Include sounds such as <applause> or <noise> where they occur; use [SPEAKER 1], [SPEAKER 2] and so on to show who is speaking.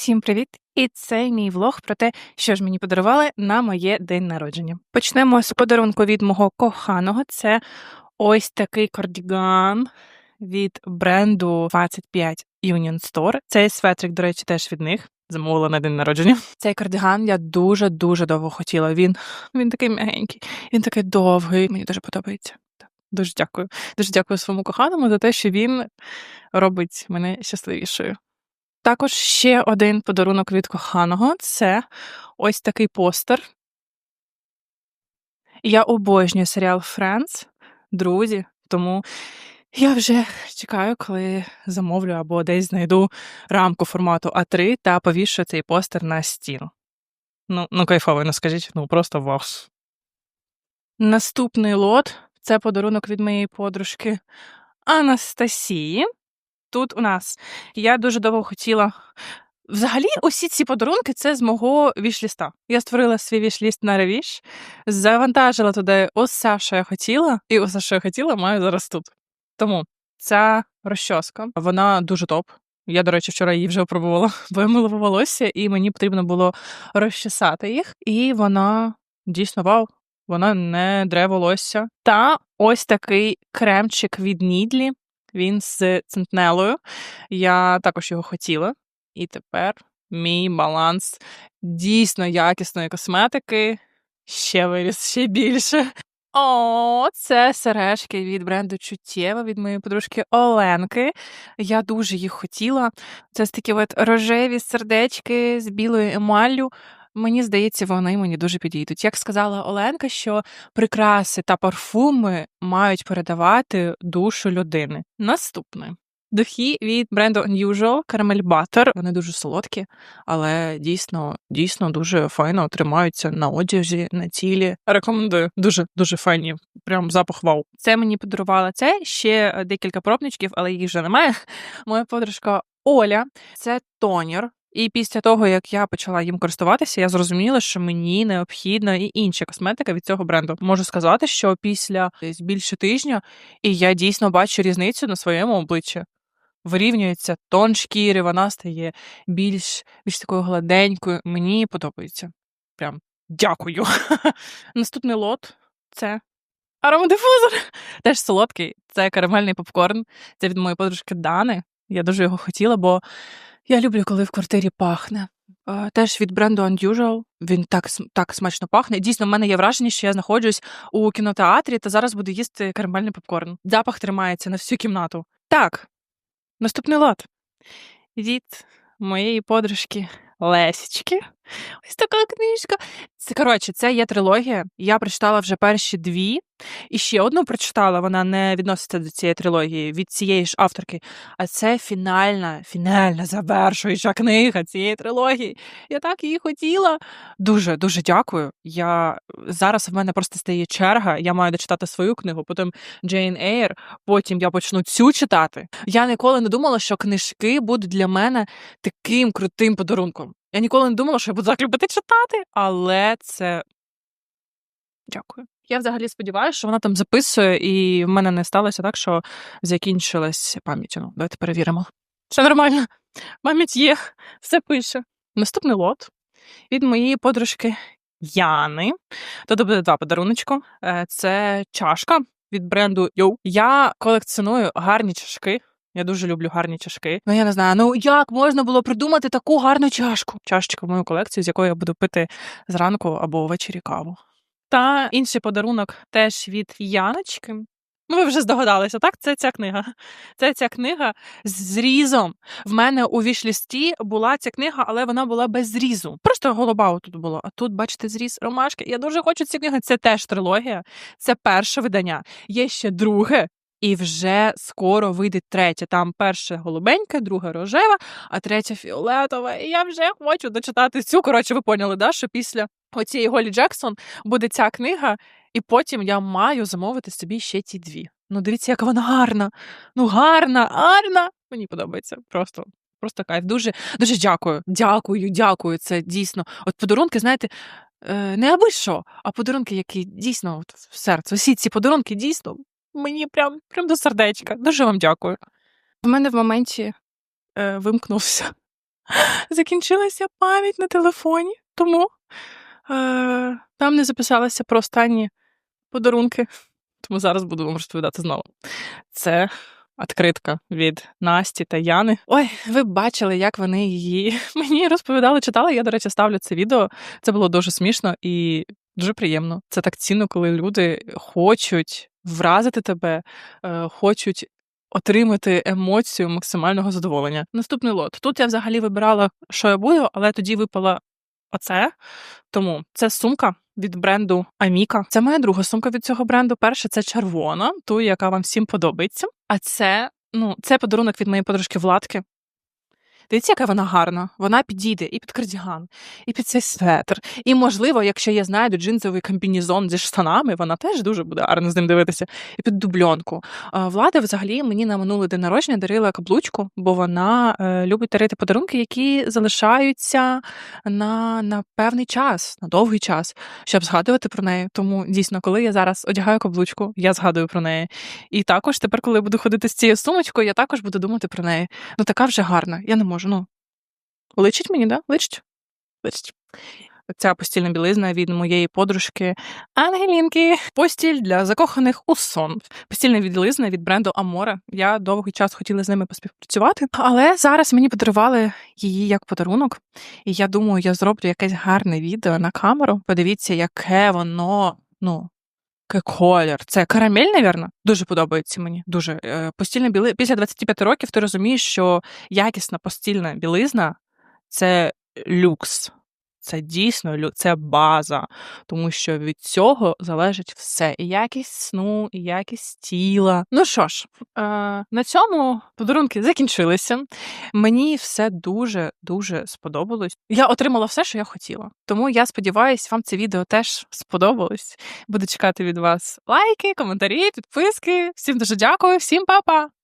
[SPEAKER 1] Всім привіт! І це мій влог про те, що ж мені подарували на моє день народження. Почнемо з подарунку від мого коханого. Це ось такий кардіган від бренду 25 Union Store. Цей светрик, до речі, теж від них. Замовила на день народження. Цей кардиган я дуже дуже довго хотіла. Він він такий м'ягенький, він такий довгий. Мені дуже подобається. Дуже дякую. Дуже дякую своєму коханому за те, що він робить мене щасливішою. Також ще один подарунок від коханого це ось такий постер. Я обожнюю серіал Friends, друзі, тому я вже чекаю, коли замовлю або десь знайду рамку формату А3 та повішу цей постер на стіну. Ну, ну кайфовий, ну скажіть, ну просто вау. Наступний лот це подарунок від моєї подружки Анастасії. Тут у нас я дуже довго хотіла. Взагалі, усі ці подарунки це з мого вішліста. Я створила свій вішліст на ревіш, завантажила туди усе, що я хотіла, і усе, що я хотіла, маю зараз тут. Тому ця розчоска, вона дуже топ. Я, до речі, вчора її вже опробувала, <laughs> бо вимила волосся, і мені потрібно було розчесати їх. І вона дійсно вау, вона не дре волосся. Та ось такий кремчик відНідлі. Він з центнелою. Я також його хотіла. І тепер мій баланс дійсно якісної косметики ще виріс ще більше. О, це сережки від бренду Чуттєва від моєї подружки Оленки. Я дуже їх хотіла. Це такі от рожеві сердечки з білою емаллю. Мені здається, вони мені дуже підійдуть. Як сказала Оленка, що прикраси та парфуми мають передавати душу людини. Наступне. Духи від бренду Unusual Caramel Butter. Вони дуже солодкі, але дійсно дійсно дуже файно тримаються на одязі, на тілі. Рекомендую. Дуже дуже файні. Прям запах вау. Це мені подарувала це ще декілька пробничків, але їх вже немає. Моя подружка Оля. Це тонер. І після того, як я почала їм користуватися, я зрозуміла, що мені необхідна і інша косметика від цього бренду. Можу сказати, що після десь більше тижня і я дійсно бачу різницю на своєму обличчі. Вирівнюється тон шкіри, вона стає більш більш такою гладенькою. Мені подобається. Прям дякую. <laughs> Наступний лот це аромадифузор. <laughs> Теж солодкий. Це карамельний попкорн. Це від моєї подружки Дани. Я дуже його хотіла, бо я люблю, коли в квартирі пахне. Теж від бренду Unusual. Він так так смачно пахне. Дійсно, в мене є враження, що я знаходжусь у кінотеатрі та зараз буду їсти карамельний попкорн. Запах тримається на всю кімнату. Так, наступний лот. Від моєї подружки Лесічки. Ось така книжка. Це коротше, це є трилогія. Я прочитала вже перші дві, і ще одну прочитала. Вона не відноситься до цієї трилогії від цієї ж авторки. А це фінальна, фінальна завершуюча книга цієї трилогії. Я так її хотіла. Дуже дуже дякую. Я зараз в мене просто стає черга. Я маю дочитати свою книгу, потім Джейн Ейр, потім я почну цю читати. Я ніколи не думала, що книжки будуть для мене таким крутим подарунком. Я ніколи не думала, що я буду так любити читати, але це дякую. Я взагалі сподіваюся, що вона там записує, і в мене не сталося так, що закінчилась пам'ять. Ну, давайте перевіримо. Все нормально. Пам'ять є, все пише. Наступний лот від моєї подружки Яни. Тут буде два подаруночку. Е, це чашка від бренду Йоу. Я колекціоную гарні чашки. Я дуже люблю гарні чашки. Ну я не знаю, ну як можна було придумати таку гарну чашку? Чашечка в мою колекцію, з якої я буду пити зранку або ввечері каву. Та інший подарунок теж від Яночки. Ну, ви вже здогадалися, так? Це ця книга. Це ця книга з зрізом. В мене у вішлісті була ця книга, але вона була без зрізу. Просто голуба тут було. А тут, бачите, зріз ромашки. Я дуже хочу цю книгу. Це теж трилогія, це перше видання. Є ще друге, і вже скоро вийде третя. Там перше голубеньке, друге рожева, а третя фіолетова. І я вже хочу дочитати цю. Коротше, ви поняли, да, що після оцієї Голі Джексон буде ця книга, і потім я маю замовити собі ще ті дві. Ну, дивіться, яка вона гарна. Ну, гарна, гарна. Мені подобається. Просто. Просто кайф. Дуже дуже дякую. Дякую, дякую. Це дійсно. От подарунки, знаєте, е, не аби що, а подарунки, які дійсно от в серце. Усі ці подарунки дійсно Мені прям прям до сердечка. Дуже вам дякую. В мене в моменті е, вимкнувся <laughs> закінчилася пам'ять на телефоні, тому е, там не записалася про останні подарунки. Тому зараз буду вам розповідати знову. Це відкритка від Насті та Яни. Ой, ви бачили, як вони її <laughs> мені розповідали, читали. Я, до речі, ставлю це відео. Це було дуже смішно і дуже приємно. Це так цінно, коли люди хочуть вразити тебе, е, хочуть. Отримати емоцію максимального задоволення. Наступний лот. Тут я взагалі вибирала, що я буду, але тоді випала оце. Тому це сумка від бренду Аміка. Це моя друга сумка від цього бренду. Перша це червона, ту, яка вам всім подобається. А це ну, це подарунок від моєї подружки Владки. Дивіться, яка вона гарна. Вона підійде і під кардіган, і під цей светр. І, можливо, якщо я знайду джинсовий комбінезон зі штанами, вона теж дуже буде гарно з ним дивитися, і під дубльонку. Влада взагалі мені на минулий день народження дарила каблучку, бо вона е, любить дарити подарунки, які залишаються на, на певний час, на довгий час, щоб згадувати про неї. Тому дійсно, коли я зараз одягаю каблучку, я згадую про неї. І також тепер, коли буду ходити з цією сумочкою, я також буду думати про неї. Ну така вже гарна. Я не можу. Ну личить мені, да? Личить? Личить. Ця постільна білизна від моєї подружки Ангелінки. Постіль для закоханих у сон. Постільна білизна від бренду Амора. Я довгий час хотіла з ними поспівпрацювати, але зараз мені подарували її як подарунок. І я думаю, я зроблю якесь гарне відео на камеру. Подивіться, яке воно, ну. Колір. Це карамель, навірно. Дуже подобається мені. Дуже. Е, Постільна білизна. Після 25 років ти розумієш, що якісна постільна білизна це люкс. Це дійсно це база, тому що від цього залежить все: і якість сну, і якість тіла. Ну що ж, е, на цьому подарунки закінчилися. Мені все дуже дуже сподобалось. Я отримала все, що я хотіла. Тому я сподіваюся, вам це відео теж сподобалось. Буду чекати від вас лайки, коментарі, підписки. Всім дуже дякую, всім па-па!